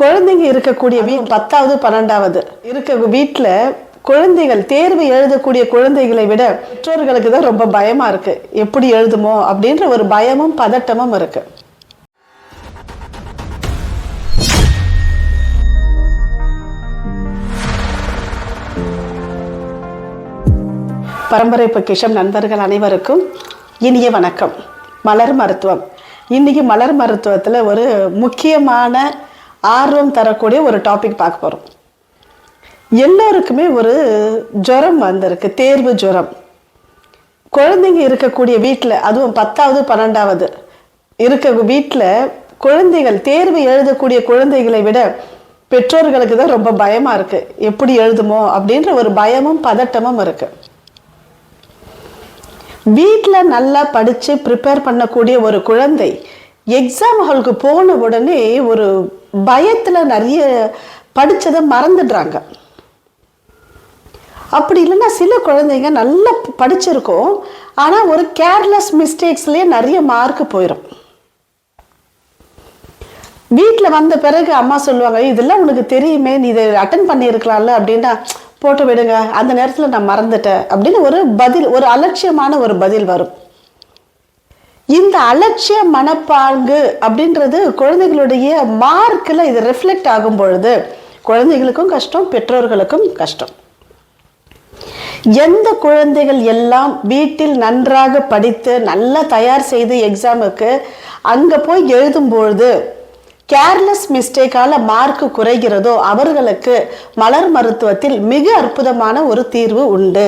குழந்தைங்க இருக்கக்கூடிய வீட் பத்தாவது பன்னெண்டாவது இருக்க வீட்டில் குழந்தைகள் தேர்வு எழுதக்கூடிய குழந்தைகளை விட பெற்றோர்களுக்கு தான் ரொம்ப பயமா இருக்கு. எப்படி எழுதுமோ அப்படின்ற ஒரு பயமும் பதட்டமும் இருக்கு. பரம்பரை பொக்கிஷம் நண்பர்கள் அனைவருக்கும் இனிய வணக்கம். மலர் மருத்துவம். இன்னைக்கு மலர் மருத்துவத்தில் ஒரு முக்கியமான ஆர்வம் தரக்கூடிய ஒரு டாபிக் பார்க்க போகிறோம் எல்லோருக்குமே ஒரு ஜுரம் வந்திருக்கு தேர்வு ஜுரம். குழந்தைங்க இருக்கக்கூடிய வீட்டில் அதுவும் பத்தாவது பன்னெண்டாவது இருக்க வீட்டில் குழந்தைகள் தேர்வு எழுதக்கூடிய குழந்தைகளை விட பெற்றோர்களுக்கு தான் ரொம்ப பயமாக இருக்குது எப்படி எழுதுமோ அப்படின்ற ஒரு பயமும் பதட்டமும் இருக்குது வீட்டில் நல்லா படித்து ப்ரிப்பேர் பண்ணக்கூடிய ஒரு குழந்தை எக்ஸாம் ஹாலுக்கு போன உடனே ஒரு பயத்தில் நிறைய படித்ததை மறந்துடுறாங்க. அப்படி இல்லைன்னா சில குழந்தைங்க நல்லா படிச்சிருக்கோம். ஆனால் ஒரு கேர்லெஸ் மிஸ்டேக்ஸ்லேயே நிறைய மார்க் போயிடும் வீட்டில் வந்த பிறகு அம்மா சொல்லுவாங்க இதெல்லாம் உனக்கு தெரியுமே நீ இதை அட்டன் பண்ணியிருக்கலாம்ல அப்படின்னா போட்டு விடுங்க அந்த நேரத்தில் நான் மறந்துட்டேன் அப்படின்னு ஒரு பதில் ஒரு அலட்சியமான ஒரு பதில் வரும். இந்த அலட்சிய மனப்பாங்கு அப்படின்றது குழந்தைகளுடைய மார்க்கில் இது ரிஃப்ளெக்ட் ஆகும் பொழுது குழந்தைகளுக்கும் கஷ்டம் பெற்றோர்களுக்கும் கஷ்டம். எந்த குழந்தைகள் எல்லாம் வீட்டில் நன்றாக படித்து நல்லா தயார் செய்து எக்ஸாமுக்கு அங்கே போய் எழுதும்பொழுது கேர்லெஸ் மிஸ்டேக்கால மார்க் குறைகிறதோ அவர்களுக்கு மலர் மருத்துவத்தில் மிக அற்புதமான ஒரு தீர்வு உண்டு.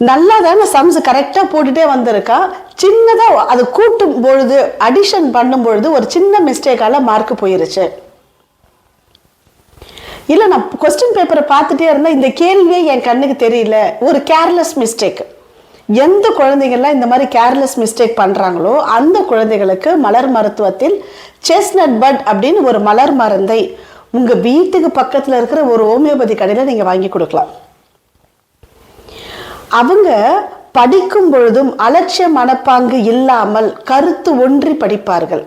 நல்லா தானே சம்ஸ் கரெக்டாக போட்டுட்டே வந்திருக்கா? சின்னதாக அது கூட்டும் பொழுது அடிஷன் பண்ணும் பொழுது ஒரு சின்ன மிஸ்டேக்கால் மார்க் போயிருச்சு. இல்லை நான் கொஸ்டின் பேப்பரை பார்த்துட்டே இருந்தேன் இந்த கேள்வியே என் கண்ணுக்கு தெரியல. ஒரு கேர்லெஸ் மிஸ்டேக் எந்த குழந்தைகள்லாம் இந்த மாதிரி கேர்லெஸ் மிஸ்டேக் பண்ணுறாங்களோ அந்த குழந்தைகளுக்கு மலர் மருத்துவத்தில் செஸ்னட் பட் அப்படின்னு ஒரு மலர் மருந்தை உங்கள் வீட்டுக்கு பக்கத்தில் இருக்கிற ஒரு ஹோமியோபதி கடையில் நீங்கள் வாங்கி கொடுக்கலாம். அவங்க படிக்கும் பொழுதும் அலட்சிய மனப்பாங்கு இல்லாமல் கருத்து ஒன்றி படிப்பார்கள்.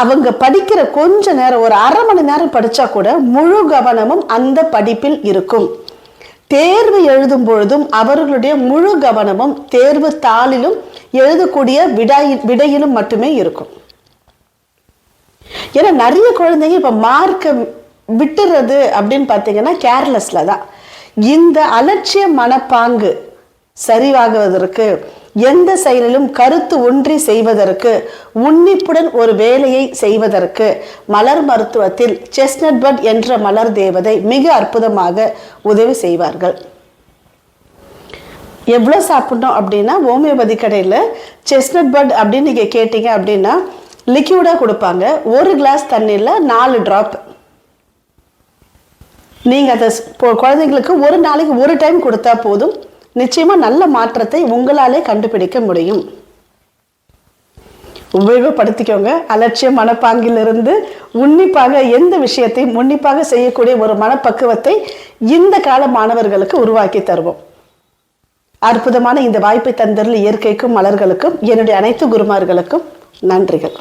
அவங்க படிக்கிற கொஞ்ச நேரம் ஒரு அரை மணி நேரம் படித்தா கூட முழு கவனமும் அந்த படிப்பில் இருக்கும். தேர்வு எழுதும் பொழுதும் அவர்களுடைய முழு கவனமும் தேர்வு தாளிலும் எழுதக்கூடிய விடாயில் விடையிலும் மட்டுமே இருக்கும். ஏன்னா நிறைய குழந்தைங்க இப்போ மார்க்கை விட்டுறது அப்படின்னு பார்த்தீங்கன்னா கேர்லெஸில் தான். இந்த அலட்சிய மனப்பாங்கு சரிவாகுவதற்கு எந்த செயலிலும் கருத்து ஒன்றி செய்வதற்கு உன்னிப்புடன் ஒரு வேலையை செய்வதற்கு மலர் மருத்துவத்தில் செஸ்னட் பட் என்ற மலர் தேவதை மிக அற்புதமாக உதவி செய்வார்கள். எவ்வளோ சாப்பிடணும் அப்படின்னா ஹோமியோபதி கடையில் செஸ்னட் பட் அப்படின்னு நீங்கள் கேட்டீங்க அப்படின்னா லிக்யூடாக கொடுப்பாங்க. ஒரு கிளாஸ் தண்ணியில் நாலு ட்ராப் நீங்கள் அதை இப்போ குழந்தைங்களுக்கு ஒரு நாளைக்கு ஒரு டைம் கொடுத்தா போதும். நிச்சயமாக நல்ல மாற்றத்தை உங்களாலே கண்டுபிடிக்க முடியும். உபயோகப்படுத்திக்கோங்க. அலட்சிய மனப்பாங்கிலிருந்து உன்னிப்பாக எந்த விஷயத்தையும் உன்னிப்பாக செய்யக்கூடிய ஒரு மனப்பக்குவத்தை இந்த கால மாணவர்களுக்கு உருவாக்கி தருவோம். அற்புதமான இந்த வாய்ப்பை தந்தரில் இயற்கைக்கும் மலர்களுக்கும் என்னுடைய அனைத்து குருமார்களுக்கும் நன்றிகள்.